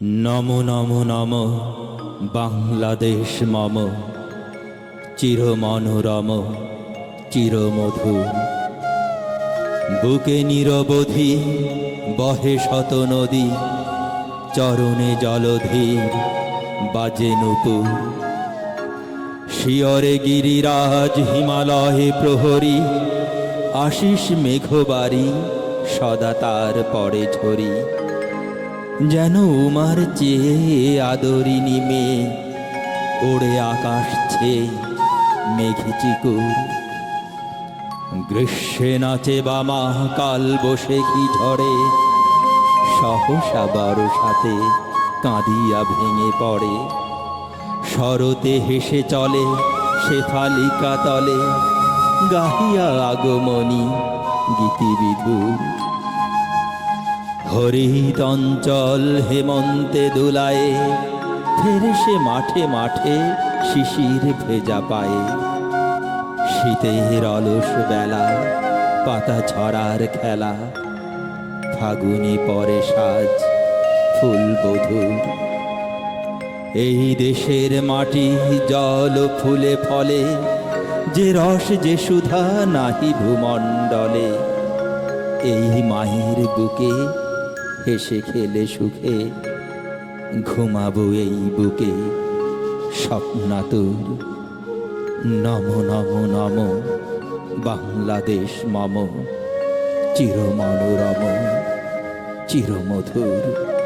নম নম নম, বাংলাদেশ মম চির মনোরম চির মধুর বুকে নিরবধি বহে শত নদী, চরণে জলধীর বাজে নুপুর। শিয়রে গিরিরাজ হিমালয়ে প্রহরী, আশিস মেঘবাড়ি সদা তার পরে ঝরি। যেন উমার চেয়ে আদরিনী মেয়ে ওড়ে আকাশ ছেয়ে মেঘে চিকুর। গ্রীষ্মে নাচে বামা কাল বসে কি ঝড়ে, সহসা বারো সাথে কাঁদিয়া ভেঙে পড়ে। শরতে হেসে চলে শেফালিকা তলে, গাহিয়া আগমনী গীতিবিধুর। হরিত অঞ্চল হেমন্তে দোলায়ে, ফেরে সে মাঠে মাঠে শিশির ভেজা পায়ে। শীতের অলস বেলা, পাতা ঝরার খেলা, ফাগুনি পরে সাজ ফুল বধূর এই দেশের মাটি জল ফুলে ফলে, যে রস যে সুধা নাহি ভূমণ্ডলে, এই মায়ের বুকে হেসে খেলে সুখে। ঘুমাবো এই বুকে, স্বপ্নাতুর। নম নম নম, বাংলাদেশ মম, চিরমনোরম, চিরমধুর। মধুর